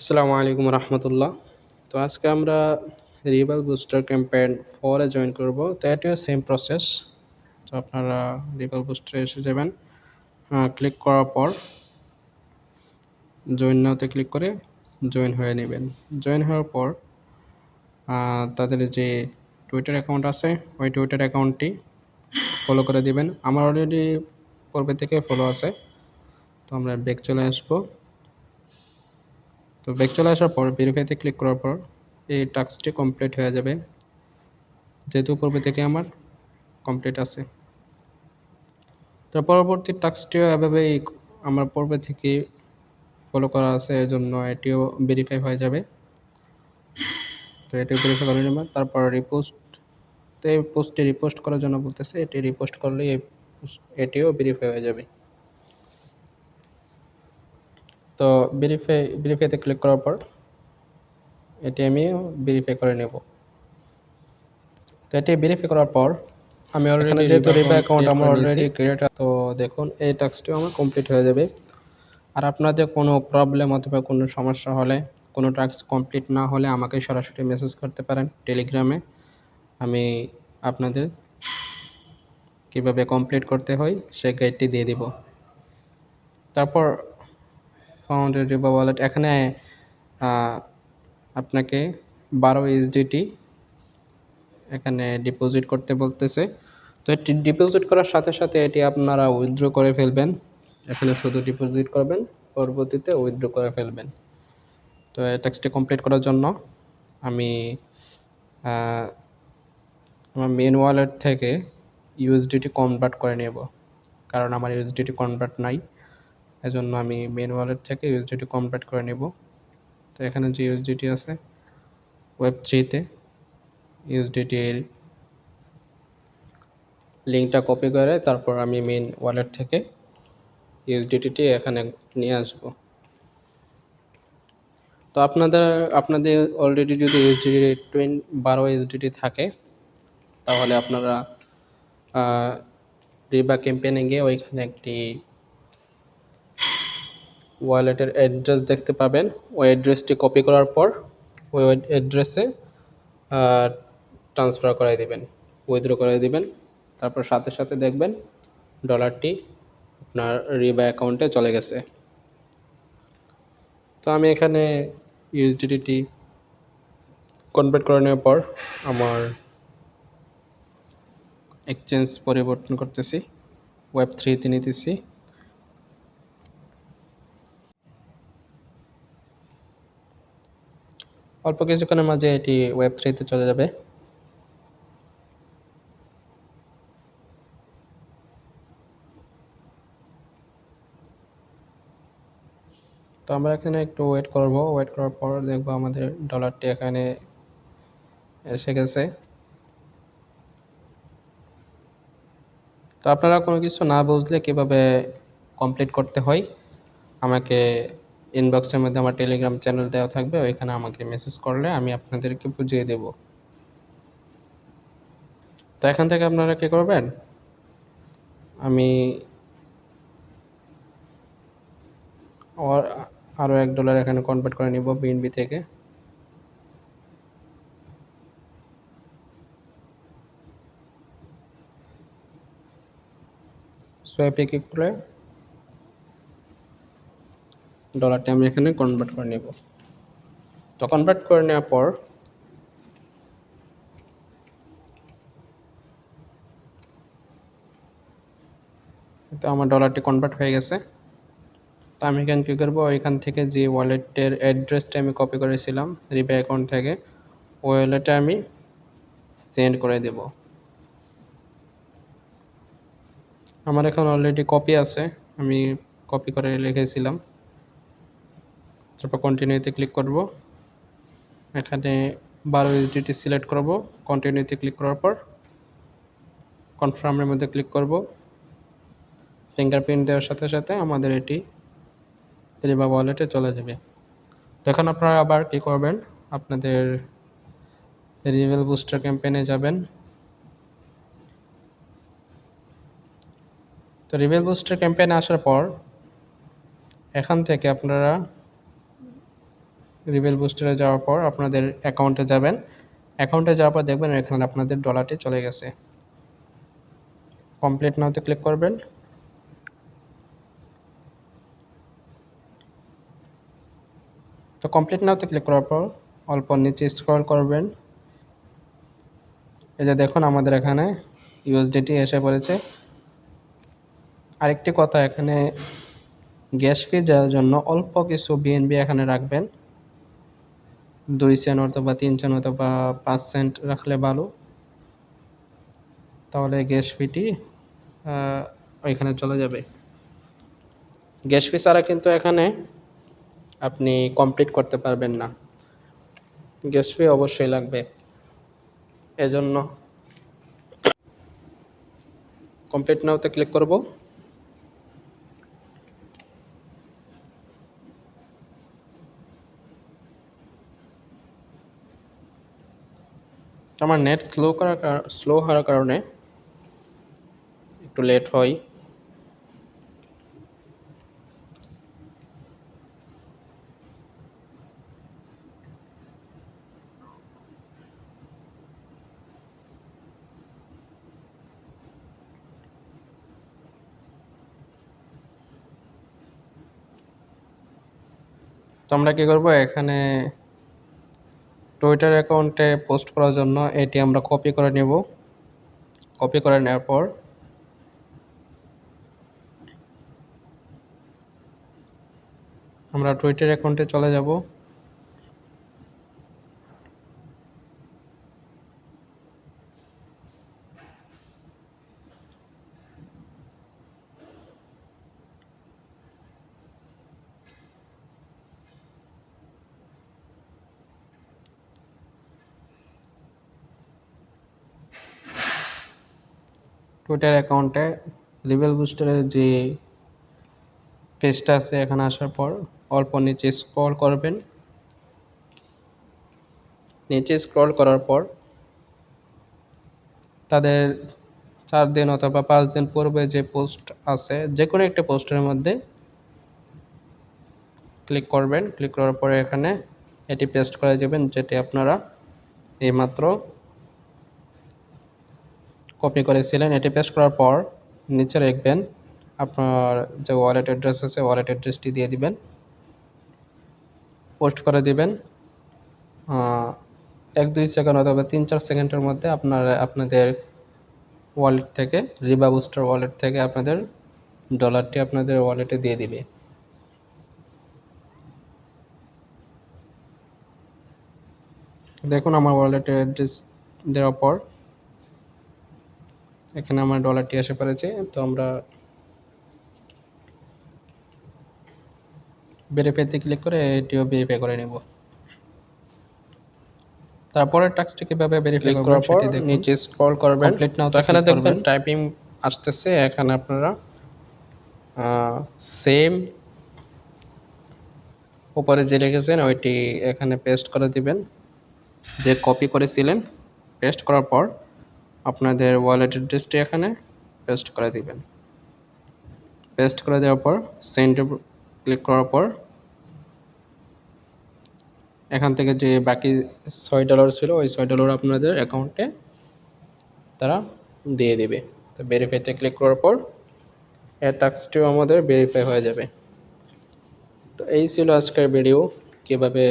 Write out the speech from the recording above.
আসসালামু আলাইকুম রহমতুল্লাহ। তো আজকে আমরা রিভাল বুস্টার ক্যাম্পেইন ফোরে জয়েন করব। তো এটিও সেম প্রসেস। তো আপনারা রিভাল বুস্টারে এসে যাবেন ক্লিক করার পর জয়েন নাওতে ক্লিক করে জয়েন হয়ে নেবেন। জয়েন হওয়ার পর তাদের যে টুইটার অ্যাকাউন্ট আছে, ওই টুইটার অ্যাকাউন্টটি ফলো করে দিবেন। আমার অলরেডি পূর্বে থেকে ফলো আছে। তো আমরা ব্যাক চলে আসব। তো ব্যাক চলে আসার পর ভেরিফাইতে ক্লিক করার পর এই টাস্কটি কমপ্লিট হয়ে যাবে। যেহেতু পূর্বে থেকে আমার কমপ্লিট আছে। তো পরবর্তী টাস্কটিও এভাবেই আমার পূর্বে থেকে ফলো করা আছে এই জন্য এটিও ভেরিফাই হয়ে যাবে। তো এটিও ভেরিফাই করে নেবেন। তারপর রিপোস্ট তো এই পোস্টটি রিপোস্ট করার জন্য বলতেছে, এটি রিপোস্ট করলে এই এটিও ভেরিফাই হয়ে যাবে। তো ভেরিফাই ভেরিফাইতে ক্লিক করার পর এটি আমি ভেরিফাই করে নেব। তো এটি ভেরিফাই করার পর আমি অলরেডি যেহেতু রিবা অ্যাকাউন্ট আমার অলরেডি ক্রিয়েট তো দেখুন এই টাস্কটিও আমার কমপ্লিট হয়ে যাবে। আর আপনাদের কোনো প্রবলেম অথবা কোনো সমস্যা হলে কোনো টাস্ক কমপ্লিট না হলে আমাকে সরাসরি মেসেজ করতে পারেন টেলিগ্রামে আমি আপনাদের কীভাবে কমপ্লিট করতে হয় সেই গাইডটি দিয়ে দিব। তারপর ফাউন্ডেড রিবা ওয়ালেট এখানে আপনাকে বারো এইচডিটি এখানে ডিপোজিট করতে বলতেছে। তো এটি ডিপোজিট করার সাথে সাথে এটি আপনারা উইথড্র করে ফেলবেন। এখানে শুধু ডিপোজিট করবেন, পরবর্তীতে উইথড্র করে ফেলবেন। তো ট্যাক্সটি কমপ্লিট করার জন্য আমি আমার মেন ওয়ালেট থেকে ইউএসডিটি কনভার্ট করে নেব। কারণ আমার ইউএসডিটি কনভার্ট নাই। এজন্য আমি মেন ওয়ালেট থেকে ইউএসডিটি কমপ্লিট করে নেব। তো এখানে যে ইউএসডিটি আছে ওয়েব থ্রিতে ইউএসডিটির লিঙ্কটা কপি করে তারপর আমি মেন ওয়ালেট থেকে ইউএসডিটিটি এখানে নিয়ে আসব। তো আপনাদের আপনাদের অলরেডি যদি ইউএসডিটি টোয়েন বারো ইউএসডিটি থাকে, তাহলে আপনারা রিবা ক্যাম্পেনে গিয়ে ওইখানে একটি ওয়ালেটের অ্যাড্রেস দেখতে পাবেন। ওই অ্যাড্রেসটি কপি করার পর ওই অ্যাড্রেসে ট্রান্সফার করাই দেবেন উইথড্র করে দিবেন। তারপর সাথে সাথে দেখবেন ডলারটি আপনার রিবা অ্যাকাউন্টে চলে গেছে। তো আমি এখানে ইউএসডিটি কনভার্ট করে নেওয়ার পর আমার এক্সচেঞ্জ পরিবর্তন করতেছি। ওয়েব থ্রিতে নিতেছি। অল্প কিছুক্ষণের মাঝে এটি ওয়েব থ্রিতে চলে যাবে। তো আমরা এখানে একটু ওয়েট করব। ওয়েট করার পর দেখব আমাদের ডলারটি এখানে এসে গেছে। তো আপনারা কোনো কিছু না বুঝলে কীভাবে কমপ্লিট করতে হয়? আমাকে ইনবক্সের মধ্যে আমার টেলিগ্রাম চ্যানেল দেওয়া থাকবে, ওইখানে আমাকে মেসেজ করলে আমি আপনাদেরকে বুঝিয়ে দেব। তো এখান থেকে আপনারা কী করবেন? আমি আর আরও এক ডলার এখানে কনভার্ট করে নিব বিএনবি থেকে। সোয়াইপে ক্লিক করে ডলারটি আমি এখানে কনভার্ট করে নেব। তো কনভার্ট করে নেওয়ার পর তো আমার ডলারটি কনভার্ট হয়ে গেছে। তো আমি এখানে কী করব? এখান থেকে যে ওয়ালেটের অ্যাড্রেসটা আমি কপি করেছিলাম রিপে অ্যাকাউন্ট থেকে ওয়ালেটে আমি সেন্ড করে দেব। আমার এখন অলরেডি কপি আছে, আমি কপি করে লিখেছিলাম তারপর কন্টিনিউতে ক্লিক করব। এখানে বারো এইচডিটি সিলেক্ট করব। কন্টিনিউতে ক্লিক করার পর কনফার্মের মধ্যে ক্লিক করব। ফিঙ্গারপ্রিন্ট দেওয়ার সাথে সাথে আমাদের এটি রিবা ওয়ালেটে চলে যাবে। এখন আপনারা আবার কী করবেন? আপনাদের রিভেল বুস্টার ক্যাম্পেইনে যাবেন। তো রিভেল বুস্টার ক্যাম্পেইনে আসার পর এখান থেকে আপনারা রিভেল বুস্টারে যাওয়ার পর আপনাদের অ্যাকাউন্টে যাবেন। অ্যাকাউন্টে যাওয়ার পর দেখবেন এখানে আপনাদের ডলারটি চলে গেছে। কমপ্লিট নাওতে ক্লিক করবেন। তো কমপ্লিট নাওতে ক্লিক করার পর অল্প নিচে স্ক্রল করবেন। এই যে দেখুন আমাদের এখানে ইউএসডিটি এসে পড়েছে। আরেকটি কথা এখানে গ্যাস ফি যাওয়ার জন্য অল্প কিছু বিএনবি এখানে রাখবেন। দুই সেন্ট অথবা তিন সেন্ট অথবা পাঁচ সেন্ট রাখলে ভালো। তাহলে গ্যাস ফিটি ওইখানে চলে যাবে। গ্যাস ফি ছাড়া কিন্তু এখানে আপনি কমপ্লিট করতে পারবেন না। গ্যাস ফি অবশ্যই লাগবে। এজন্য কমপ্লিট নাওতে ক্লিক করব। আমার নেট স্লো করার স্লো হওয়ার কারণে একটু লেট হয় তো আমরা কী করব? এখানে টুইটার অ্যাকাউন্টে পোস্ট করার জন্য এটি আমরা কপি করে নেব। কপি করে নেওয়ার পর আমরা টুইটার অ্যাকাউন্টে চলে যাব। টুইটার অ্যাকাউন্টে রিবেল বুস্টারের যে পেজটা আছে এখানে আসার পর অল্প নিচে স্ক্রল করবেন। নিচে স্ক্রল করার পর তাদের চার দিন অথবা পাঁচ দিন পূর্বে যে পোস্ট আছে যে কোনো একটা পোস্টের মধ্যে ক্লিক করবেন। ক্লিক করার পরে এখানে এটি পেস্ট করে দেবেন যেটি আপনারা এইমাত্র কপি করেছিলেন, এটি পেস্ট করার পর নিচে রাখবেন। আপনার যে ওয়ালেট অ্যাড্রেস আছে ওয়ালেট অ্যাড্রেসটি দিয়ে দিবেন। পোস্ট করে দিবেন। এক, দুই সেকেন্ড অথবা তিন, চার সেকেন্ডের মধ্যে আপনার, আপনাদের ওয়ালেট থেকে রিবা বুস্টার ওয়ালেট থেকে আপনাদের ডলারটি আপনাদের ওয়ালেটে দিয়ে দিবে। দেখুন আমার ওয়ালেটের অ্যাড্রেস দেওয়ার পর এখানে আমার ডলারটি এসে পড়েছে তো আমরা ভেরিফাইতে ক্লিক করে এটিও ভেরিফাই করে নেব। তারপরের টাস্কটি কীভাবে ভেরিফাই করার পর নিচে স্ক্রল করবেন কমপ্লিট নাও তো এখানে দেখবেন টাইপিং আসতেছে এখানে আপনারা সেম উপরে যে লিখেছেন ওইটি এখানে পেস্ট করে দিবেন। যে কপি করেছিলেন পেস্ট করার পর আপনাদের ওয়ালেট অ্যাড্রেসটি এখানে পেস্ট করে দিবেন। পেস্ট করে দেওয়ার পর সেন্ডে ক্লিক করার পর এখান থেকে যে বাকি ছয় ডলার ছিল, ওই ছয় ডলার আপনাদের অ্যাকাউন্টে তারা দিয়ে দেবে। তো ভেরিফাইতে ক্লিক করার পর এর টাস্কটিও আমাদের ভেরিফাই হয়ে যাবে। তো এই ছিল আজকের ভিডিও কীভাবে